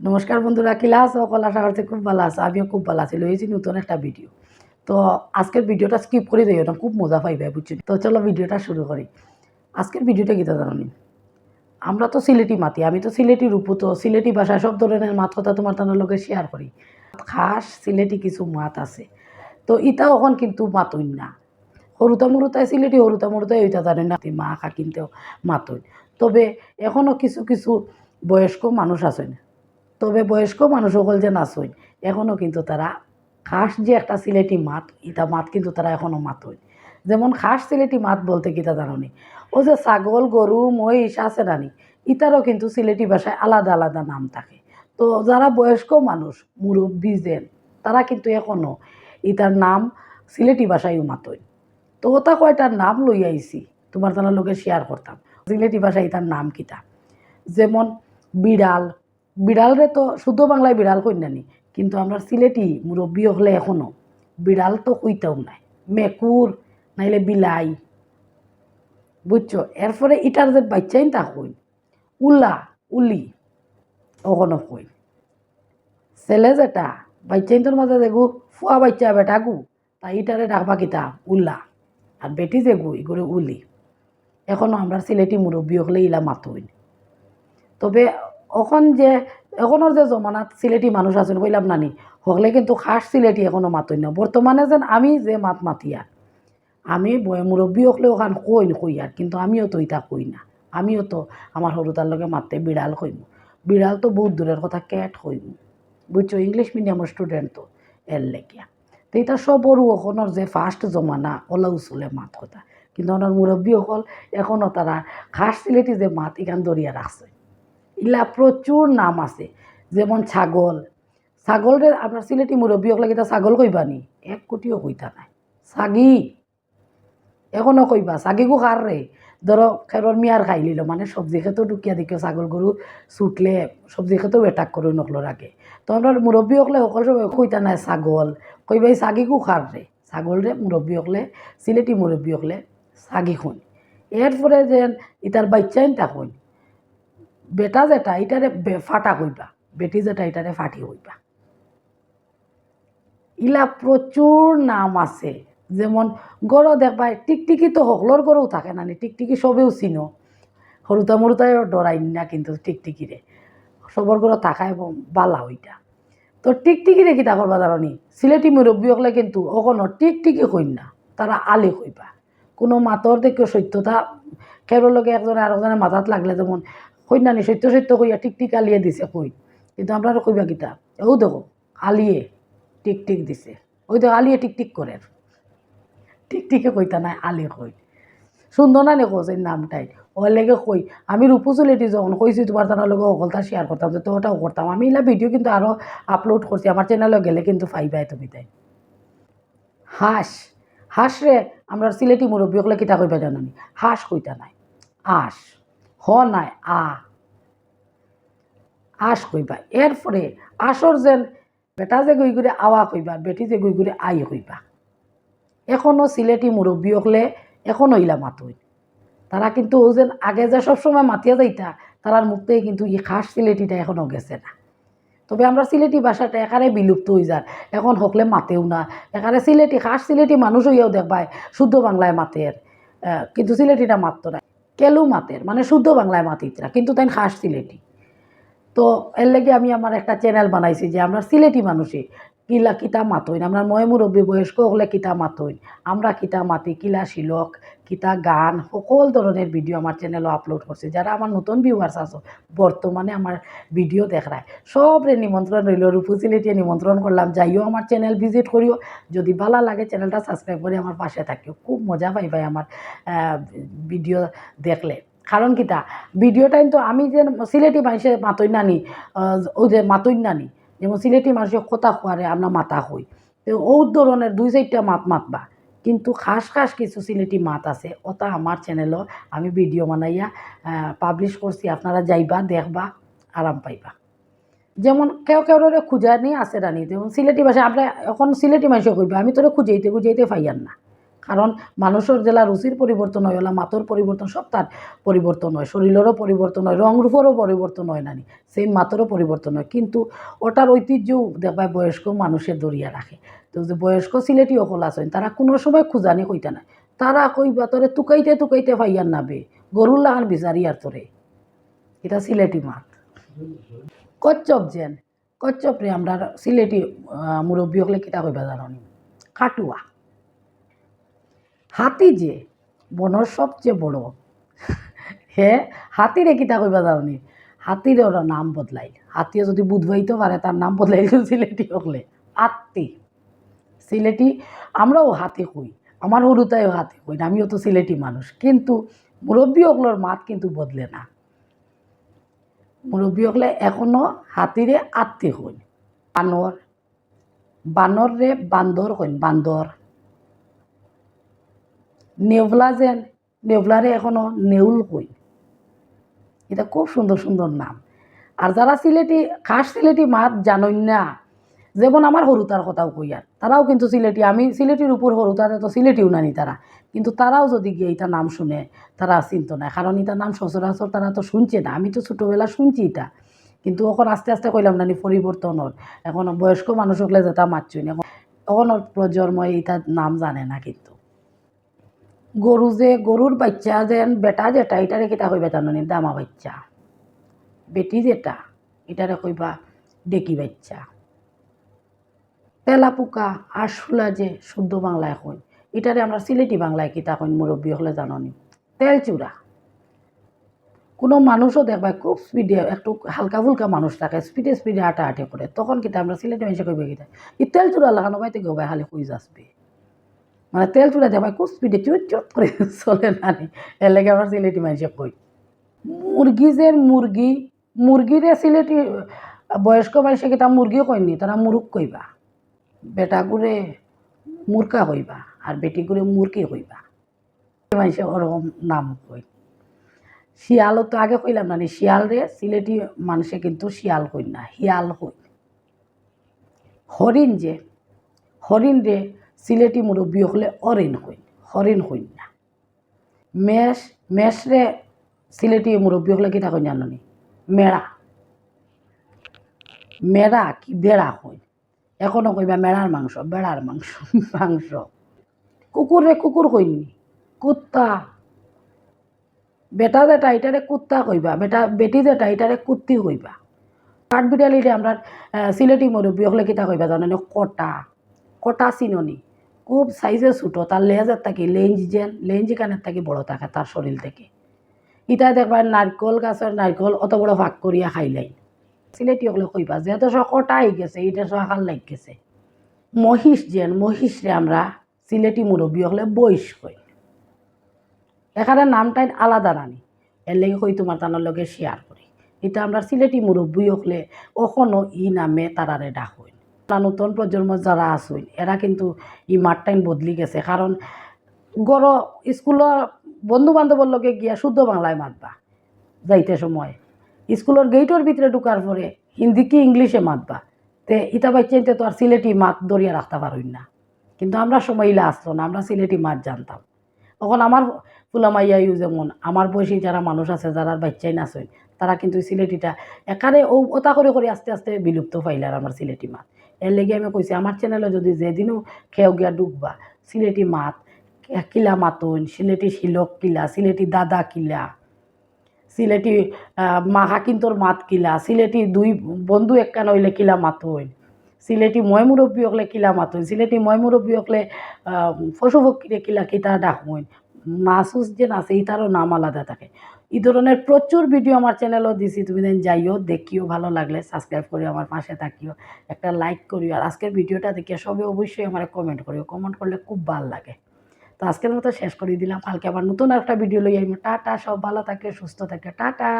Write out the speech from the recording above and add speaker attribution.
Speaker 1: নমস্কার বন্ধুরা কিলা আছো কলা সাগরতে খুব ভালো আছে। আমিও খুব ভালো আছি। লইছি নতুন একটা ভিডিও তো আজকের ভিডিওটা স্কিপ করে দিও, না খুব মজা পাইবে, বুঝছি? তো চলো ভিডিওটা শুরু করি। আজকের ভিডিওটা কী জানি আমরা তো সিলেটি মাতি, আমি তো সিলেটি রূপু, তো সিলেটি ভাষায় সব ধরনের মাত কথা তোমার তার লগে শেয়ার করি। খাস সিলেটি কিছু মাত আছে। তো ইটা এখন কিন্তু মাতইন না। সৰুতা মৰুতাই সিলেটি সৰুতা মৰুতাই ওইটা জানে না মা কাকিনতেও মাতইন তবে এখনও কিছু কিছু বয়স্ক মানুষ আছেন। তবে বয়স্ক মানুষ সকল যে নাচইন এখনও কিন্তু তারা খাস যে একটা সিলেটি মাত, ইটা মাত কিন্তু তারা এখনও মাতইন যেমন খাস সিলেটি মাত বলতে কিতা জানি ও যে ছাগল, গরু, মহিষ আছে নানি ইটারও কিন্তু সিলেটি ভাষায় আলাদা আলাদা নাম থাকে। তো যারা বয়স্ক মানুষ, মুরব্বী যেন, তারা কিন্তু এখনও ইটার নাম সিলেটি ভাষায়ও মাতইন তো ওটা কয়টার নাম লই আইছি, তোমার তার লোকে শেয়ার করতাম। সিলেটি ভাষায় ইটার নাম কিতা? যেমন বিড়াল বিড়ালরে তো শুদ্ধ বাংলায় বিড়াল কই নানি কিন্তু আমরা সিলেটি মুরব্বী হলে এখনও বিড়াল তো কইতাও নাই, মেকুর, নাইলে বিলাই, বুঝছ? এরপরে ইটার যে বাচ্চাইন তা কই উল্লা উলি ওখানো কই ছেলে যেটা বাচ্চাইন তোর মাঝে দেখু ফুয়া বাচ্চা বেটা গু, তা ইটারে ডাকবা কিতা উল্লা আর বেটি যে গু ইগুলো উলি। এখনও আমরা সিলেটি মুরব্বী হলে ইলা মাতইন। তবে এখন যে এখনের যে জমানাত সিলেটি মানুষ আছেন কইলাম নানি, হকলে কিন্তু খাস সিলেটি এখনও মাতই না বর্তমানে যেন আমি যে মাত মাতিয়া আমি মুরব্বী হকলে ওখান কইন কই আর কিন্তু আমিও তো ইটা কই না। আমিও তো আমার সরুতার লগে মাতে বিড়াল কইম বিড়াল তো বহুত দূরের কথা ক্যাট কইম বুঝছ ইংলিশ মিডিয়ামের স্টুডেন্ট তো এর লেগিয়া। তো এটা সবরও ওখনের যে ফার্স্ট জমানা ওলা উচলে মাত কথা। কিন্তু ওনার মুরব্বী অকল এখনও তারা খাস সিলেটি যে মাত এখান দরিয়া রাখছে ইলা প্রচুর নাম আছে। যেমন ছাগল। ছাগলরে আপনার সিলেটি মুরব্বী হকলে কিতা ছাগল কইবানি এক কোটিও কইতা নাই। ছাগি। এখনও কইবা ছাগিকো খার রে ধরো খেরর মিয়ার খাই লিল মানে সবজি খেতেও ঢুকিয়া দেখিও ছাগল গরু ছুটলে সবজি খেতেও এটাক করে নকলোর আগে তো আমরা মুরব্বী হকলে সকল সময় কইতা নাই ছাগল। কইবাই ছাগিকো খার রে ছাগল রে মুরব্বী হকলে সিলেটি মুরব্বী হকলে ছাগি খুন এরপরে যেন ইতার বাচ্চাইন তা খুন বেটা যেটা এটারে ফাটা কইবা। বেটি যেটা এটারে ফাটি কইবা। ইলা প্রচুর নাম আছে। যেমন গড় দেখবা টিকটিকি তো সকলোর গড়েও থাকে না টিকটিকি সবেও চিনো। সৰুতা মৰুতাই ডরাই না কিন্তু টিকটিকিরে সবর গড় থাকায় বালা ওইটা তো টিকটিকিরে কিতা জানি সিলেটি মুরব্বী হকলে কিন্তু অকনো টিকটিকি কইন না তারা আলে কইবা। কোনো মাতর দেখে সত্যতা খেরোর লগে একজনে আরেকজনের মাথাত লাগলে যেমন কইনানি সত্য সত্য কইয়া টিকটিক আলিয়ে দিছে কই। কিন্তু আপনারা কইবা কিতা? ও দেখো, আলিয়ে টিক টিক দিছে। ওই তো আলিয়ে টিকটিক করে। টিকটিকে কইতা নাই আলি কই। সুন্দর না নেকো সেই নামটাই ওর লেগে কই, আমি রূপু চুলেটি যখন কইছি তোমার তার লগে সকলটা শেয়ার করতাম তো ওটাও করতাম আমি এলা ভিডিও কিন্তু আরও আপলোড করছি আমার চ্যানেলে গেলে কিন্তু পাইবাই তুমি তাই হাঁস হাঁস রে আমরা সিলেটি মুরব্বী হলে কিতা কইবা জানি হাঁস কইতা নাই, আস। হ নাই আ। আশ কইবা। এরপরে আসর যেন বেটা যে গই করে আওয়া কইবা, বেটি যে গই করে আই কইবা এখনও সিলেটি মুরব্বী হলে এখনও ইলা মাতই। তারা কিন্তু ও যেন আগে যে সবসময় মাতিয়া যাইতা তারার মুখতে কিন্তু ই খাস সিলেটিটা এখনও গেছে না। তবে আমরা সিলেটি ভাষাটা এখানে বিলুপ্ত হয়ে যায় এখন হকলে মাতেও না। এখানে সিলেটি খাস সিলেটি মানুষ হইয়াও দেখবায় শুদ্ধ বাংলায় মাতের কিন্তু সিলেটিটা মাততো না। কেলু মাতের মানে শুদ্ধ বাংলায় মাতিতরা, কিন্তু তাই খাস সিলেটি। তো এর লেগে আমি আমার একটা চ্যানেল বানাইছি যে আমরা সিলেটি মানুষই, কিলা কিতা মাতইন, আমরা ময় মুরব্বী বয়স্ক হলে কিতা মাতইন, আমরা কিতা মাতি, কিলা, শিলক কিতা গান, সকল ধরনের ভিডিও আমার চ্যানেলও আপলোড করছে যারা আমার নতুন ভিউয়ার্স আছো বর্তমানে আমার ভিডিও দেখায় সবরে নিমন্ত্রণ রইল রূপু সিলেটিয়ে নিমন্ত্রণ করলাম যাইও আমার চ্যানেল ভিজিট করিও যদি ভালো লাগে চ্যানেলটা সাবস্ক্রাইব করে আমার পাশে থাকিও। খুব মজা পাই ভাই আমার ভিডিও দেখলে। কারণ কিতা ভিডিওটাই তো আমি যে সিলেটি মানুষের মাতই নানি ও যে মাতই নানি যেমন সিলেটি মানুষের কথা খোয়ারে আমরা মাতা হই তো ও ধরনের দুই চারটা মাত মাতবা। কিন্তু খাস খাস কিছু সিলেটি মাত আছে। ওটা আমার চ্যানেলও আমি ভিডিও বানাইয়া পাবলিশ করছি আপনারা যাইবা, দেখবা আরাম পাইবা। যেমন কেউ কেউ খুঁজা নিয়ে আছে রানি যেমন সিলেটি ভাষা, আমরা এখন সিলেটি মাসে কইবা আমি তোরে খুঁজাইতে খুঁজাইতে পাইয়ান না। কারণ মানুষের জেলা রুচির পরিবর্তন হয় ওলা মাতর পরিবর্তন, সব তার পরিবর্তন হয়। শরীরেরও পরিবর্তন হয়, রং রূপেরও পরিবর্তন হয় নানি, সেই মাতরও পরিবর্তন হয়। কিন্তু ওটার ঐতিহ্য দেখবা বয়স্ক মানুষের দরিয়া রাখে। তো যে বয়স্ক সিলেটি অকল আছেন, তারা কোনো সময় খুঁজানি কইতা নাই। তারা কইবা তোরে তুকাইতে তুকাইতে ফাইয়ার নাবে গরুর লাগান বিচারি আর তোরে। এটা সিলেটি মাত। কচ্চপ যেন কচ্চপ রে আমরা সিলেটি মুরব্বী হলে কিতা কইবা জানি কাটুয়া। হাতি যে, বনর সবচেয়ে বড়। হে, হাতিরে কিতা কইবা জানি হাতির ওরা নাম বদলাই। হাতিয়ে যদি বুধবাইতে পারে, তার নাম বদলাই সিলেটি হলে আত্মি সিলেটি আমরাও হাতি কই। আমার হরুতাইও হাতি কই না আমিও তো সিলেটি মানুষ। কিন্তু মুরব্বী অগলোর মাত কিন্তু বদলে না। মুরব্বী হলে এখনও হাতিরে আত্মি হইন বানর। বানর রে বান্দর হইন বান্দর নেভলা যেন নেভলারে এখনও নেউল হইন এটা খুব সুন্দর সুন্দর নাম। আর যারা সিলেটি, খাস সিলেটি মাত জানই না, যেমন আমার হরুতার কথাও কই আর তারাও কিন্তু সিলেটি, আমি সিলেটির উপর হরুতাতে তো সিলেটিও নানি তারা। কিন্তু তারাও যদি গিয়ে এটা নাম শুনে, তারা চিন্ত না কারণ এটা নাম সচরাচর তারা তো শুনছে না। আমি তো ছোটোবেলা শুনছি এটা। কিন্তু এখন আস্তে আস্তে কইলাম, নানি পরিবর্তন হল এখন বয়স্ক মানুষ হলে যেটা মাতছুই না এখন প্রজন্ম এইটার নাম জানে না কিন্তু। গরু যে, গরুর বাচ্চা যেন বেটা যেটা, এটারে কিতা কইবা জানি দামা বাচ্চা। বেটি যেটা, এটারে কইবা ডেকি বাচ্চা। তেলা পোকা আরশোলা যে, শুদ্ধ বাংলায় কই। এটারে আমরা সিলেটি বাংলায় কিতা কইন, মুরব্বী হলে জাননি। তেল চূড়া কোনো মানুষও দেখবা খুব স্পিডে একটু হালকা ফুলকা মানুষ থাকে স্পিডে স্পিডে হাঁটা হাঁটে করে। তখন কিতা আমরা সিলেটি মানুষে কইবে কিতা, এই তেল চূড়া লাগানো বাইতে ভাই, খালি খুঁজ আসবে। মানে তেল চূড়া দেখবা খুব স্পিডে চুট চুট করে চলে নানি। এর লাগে আমরা সিলেটি মানুষে কই? মুরগি যে মুরগি মুরগিরে সিলেটি বয়স্ক মানুষে কিতা মুরগি কইনি? তারা মুরুগ কইবা। বেটা করে মুরকা হইবা আর বেটি করে মুরকি হইবা। মানুষে ওরকম নাম কই। শিয়ালও তো আগে কইলাম না নি, শিয়াল রে সিলেটি মানুষে কিন্তু শিয়াল কই না শিয়াল কই। হরিণ যে হরিণ রে সিলেটি মুরব্বী হলে অরিণ হইন হরিণ হইন না। মেষ মেষ রে সিলেটি মুরব্বী হলে কিতা কই জানি মেড়া। মেড়া কি বেড়া হই এখনও কইবা মেড়ার মাংস, বেড়ার মাংস মাংস। কুকুরে কুকুর কইনি কুত্তা। বেটা যেটা এটারে কুত্তা কইবা, বেটা বেটি যেটা এটারে কুত্তি কইবা। কাঠ বিড়ালিরে আমরা সিলেটি মুরব্বী হলে কিতা কইবা জানেন? কটা। কটা চিননি? খুব সাইজে ছোটো, তার লেজের থাকি লেঞ্জ যেন লেঞ্জ কানের থাকি বড় থাকে তার শরীর থেকে। ইটা দেখবা নারকল গাছের নারকল অত বড় ভাগ করিয়া খাইলাই সিলেটি হলে কইবা, যেহেতু সব কটা আই গেছে, এটা আকার লাগ গেছে। মহিষ যেন, মহিষরে আমরা সিলেটি মুরব্বী হলে বইস কই। এখানে নামটাই আলাদা রানি, এর লেগে কই তোমার তানোর লগে শেয়ার করি। এটা আমরা সিলেটি মুরব্বী হলে কখনো ই নামে তারারে ডাক নতুন প্রজন্ম যারা আসুন এরা কিন্তু ই মাঠটাইন বদলি গেছে। কারণ গড় স্কুলের বন্ধু বান্ধবের লগে গিয়া শুদ্ধ বাংলায় মাতবা, যাইতে সময়। স্কুলের গেইটের ভিতরে ঢুকার পরে হিন্দি কি ইংলিশে মাতবা। তে ইটা বাচ্চাইতে তো আর সিলেটি মাত দরিয়া রাখতে পারুন না। কিন্তু আমরা সময় ইলা আসতো না, আমরা সিলেটি মাত জানতাম। তখন আমার ফুলামাইয়াইও যেমন আমার বয়সী যারা মানুষ আছে, যারা বাচ্চাই নাচই তারা কিন্তু সিলেটিটা একারে ও, ওটা করে করে আস্তে আস্তে বিলুপ্ত পাইলে আর আমার সিলেটি মাত। এর লেগে আমি কইছি আমার চ্যানেলে যদি যেদিনও খেয়েও গিয়া ডুববা সিলেটি মাত কিলা মাতুন সিলেটি শিলক কিলা সিলেটি দাদা কিলা সিলেটি আহ, মা হাকিন্তর মাত কিলা সিলেটি দুই বন্ধু একখান হইলে কিলা মাতুন সিলেটি মই মুরব্বী হকলে কিলা মাতুন সিলেটি মই মুরব্বী হকলে পশু কিলা কিতা ডাকমইন মাসুস যে আছে ইতারও নাম আলাদা থাকে। এই ধরনের প্রচুর ভিডিও আমার চ্যানেলও দিছি। তুমি দেন যাইও, দেখিও, ভালো লাগলে সাবস্ক্রাইব করিও, আমার পাশে থাকিও, একটা লাইক করিও। আর আজকের ভিডিওটা দেখে সবে অবশ্যই আমার কমেন্ট করিও। কমেন্ট করলে খুব ভালো লাগে। তো আজকের মতো শেষ করে দিলাম। কালকে আবার নতুন একটা ভিডিও লই আমি টাটা, সব ভালো থাকে সুস্থ থাকে টাটা!